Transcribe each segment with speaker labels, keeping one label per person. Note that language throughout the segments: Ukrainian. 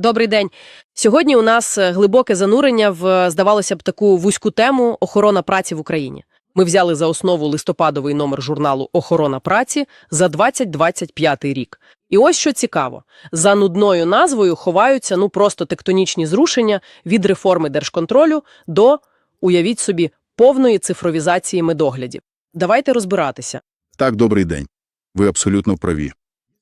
Speaker 1: Добрий день. Сьогодні у нас е, глибоке занурення в, здавалося б, таку вузьку тему охорона праці в Україні. Ми взяли за основу листопадовий номер журналу Охорона праці за 2025 рік. І ось що цікаво: за нудною назвою ховаються ну просто тектонічні зрушення від реформи держконтролю до, уявіть собі, повної цифровізації медоглядів. Давайте розбиратися.
Speaker 2: Так, добрий день. Ви абсолютно праві.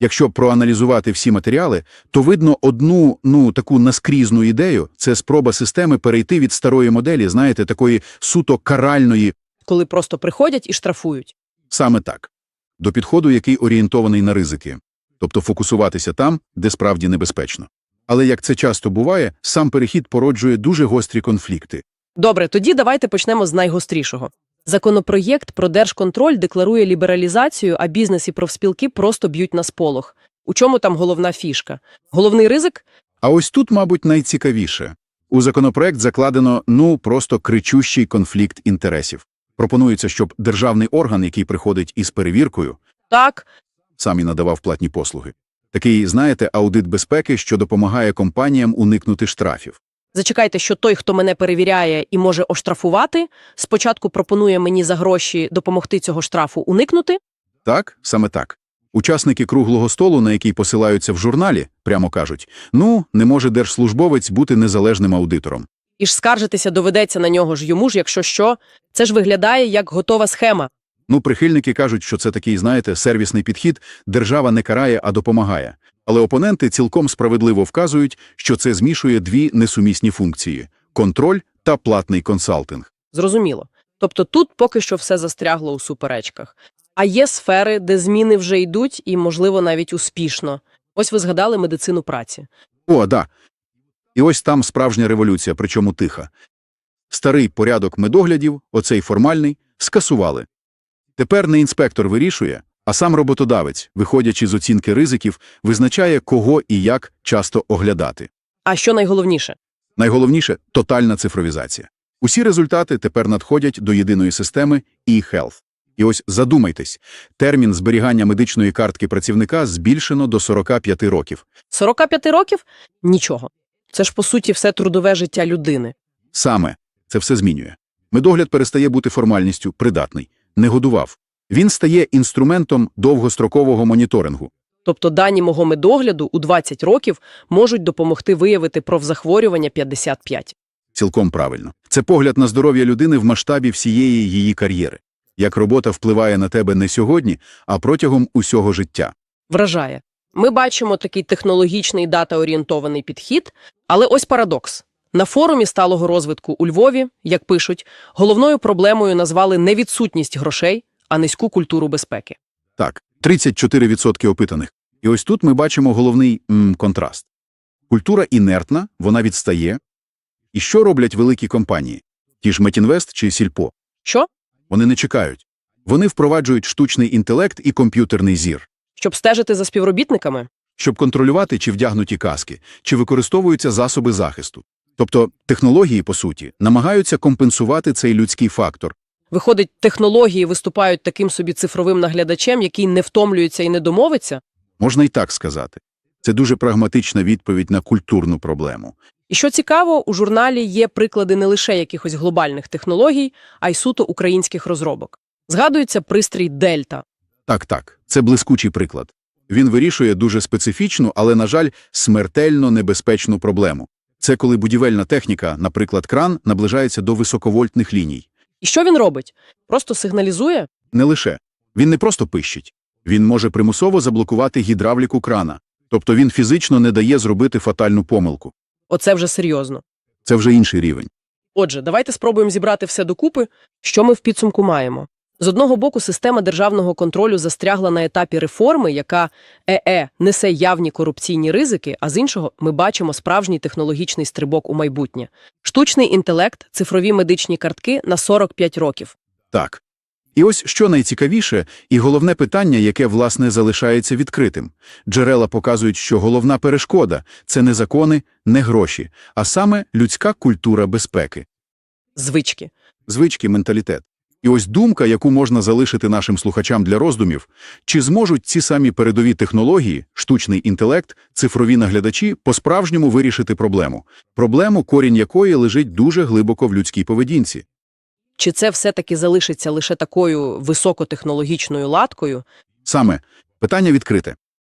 Speaker 2: Якщо проаналізувати всі матеріали, то видно одну, ну, таку наскрізну ідею – це спроба системи перейти від старої моделі, знаєте, такої суто каральної,
Speaker 1: коли просто приходять і штрафують.
Speaker 2: саме так, до підходу, який орієнтований на ризики. Тобто фокусуватися там, де справді небезпечно. Але, як це часто буває, сам перехід породжує дуже гострі конфлікти.
Speaker 1: Добре, тоді давайте почнемо з найгострішого. Законопроєкт про держконтроль декларує лібералізацію, а бізнес і профспілки просто б'ють на сполох. У чому там головна фішка? Головний ризик?
Speaker 2: А ось тут, мабуть, найцікавіше. У законопроект закладено, ну, просто кричущий конфлікт інтересів. Пропонується, щоб державний орган, який приходить із перевіркою,
Speaker 1: Так,
Speaker 2: сам і надавав платні послуги. Такий, знаєте, аудит безпеки, що допомагає компаніям уникнути штрафів.
Speaker 1: Зачекайте, що той, хто мене перевіряє і може оштрафувати, спочатку пропонує мені за гроші допомогти цього штрафу уникнути.
Speaker 2: Так, саме так. Учасники круглого столу, на який посилаються в журналі, прямо кажуть, ну, не може держслужбовець бути незалежним аудитором.
Speaker 1: І ж скаржитися доведеться на нього ж йому ж, якщо що. Це ж виглядає як готова схема.
Speaker 2: Ну, прихильники кажуть, що це такий, знаєте, сервісний підхід, держава не карає, а допомагає. Але опоненти цілком справедливо вказують, що це змішує дві несумісні функції – контроль та платний консалтинг.
Speaker 1: Зрозуміло. Тобто тут поки що все застрягло у суперечках. А є сфери, де зміни вже йдуть і, можливо, навіть успішно. Ось ви згадали медицину праці.
Speaker 2: О, да. І ось там справжня революція, причому тиха. Старий порядок медоглядів, оцей формальний, скасували. Тепер не інспектор вирішує, а сам роботодавець, виходячи з оцінки ризиків, визначає, кого і як часто оглядати.
Speaker 1: А що найголовніше?
Speaker 2: Найголовніше – тотальна цифровізація. Усі результати тепер надходять до єдиної системи e-health. І ось задумайтесь, термін зберігання медичної картки працівника збільшено до 45 років.
Speaker 1: 45 років? Нічого. Це ж, по суті, все трудове життя людини.
Speaker 2: Саме це все змінює. Медогляд перестає бути формальністю, придатний, не годував. Він стає інструментом довгострокового моніторингу.
Speaker 1: Тобто дані мого медогляду у 20 років можуть допомогти виявити профзахворювання 55.
Speaker 2: Цілком правильно. Це погляд на здоров'я людини в масштабі всієї її кар'єри. Як робота впливає на тебе не сьогодні, а протягом усього життя.
Speaker 1: Вражає. Ми бачимо такий технологічний дата-орієнтований підхід, але ось парадокс. На форумі сталого розвитку у Львові, як пишуть, головною проблемою назвали не відсутність грошей, а низьку культуру безпеки.
Speaker 2: Так, 34% опитаних. І ось тут ми бачимо головний м, контраст. Культура інертна, вона відстає. І що роблять великі компанії? Ті ж Метінвест чи Сільпо?
Speaker 1: Що?
Speaker 2: Вони не чекають. Вони впроваджують штучний інтелект і комп'ютерний зір,
Speaker 1: Щоб стежити за співробітниками?
Speaker 2: щоб контролювати, чи вдягнуті каски, чи використовуються засоби захисту. Тобто технології, по суті, намагаються компенсувати цей людський фактор.
Speaker 1: Виходить, технології виступають таким собі цифровим наглядачем, який не втомлюється і не домовиться?
Speaker 2: Можна і так сказати. Це дуже прагматична відповідь на культурну проблему.
Speaker 1: І що цікаво, у журналі є приклади не лише якихось глобальних технологій, а й суто українських розробок. Згадується пристрій Дельта.
Speaker 2: Так, так, це блискучий приклад. Він вирішує дуже специфічну, але, на жаль, смертельно небезпечну проблему. Це коли будівельна техніка, наприклад, кран, наближається до високовольтних ліній.
Speaker 1: І що він робить? Просто сигналізує?
Speaker 2: Не лише. Він не просто пищить. Він може примусово заблокувати гідравліку крана. Тобто він фізично не дає зробити фатальну помилку.
Speaker 1: Оце вже серйозно.
Speaker 2: Це вже інший рівень.
Speaker 1: Отже, давайте спробуємо зібрати все докупи. Що ми в підсумку маємо? З одного боку, система державного контролю застрягла на етапі реформи, яка ЕЕ несе явні корупційні ризики, а з іншого ми бачимо справжній технологічний стрибок у майбутнє. Штучний інтелект, цифрові медичні картки на 45 років.
Speaker 2: Так. І ось що найцікавіше, і головне питання, яке, власне, залишається відкритим. Джерела показують, що головна перешкода – це не закони, не гроші, а саме людська культура безпеки.
Speaker 1: Звички.
Speaker 2: Звички, менталітет. І ось думка, яку можна залишити нашим слухачам для роздумів, чи зможуть ці самі передові технології, штучний інтелект, цифрові наглядачі по-справжньому вирішити проблему. Проблему, корінь якої лежить дуже глибоко в людській поведінці.
Speaker 1: Чи це все-таки залишиться лише такою високотехнологічною латкою?
Speaker 2: Саме питання відкрите.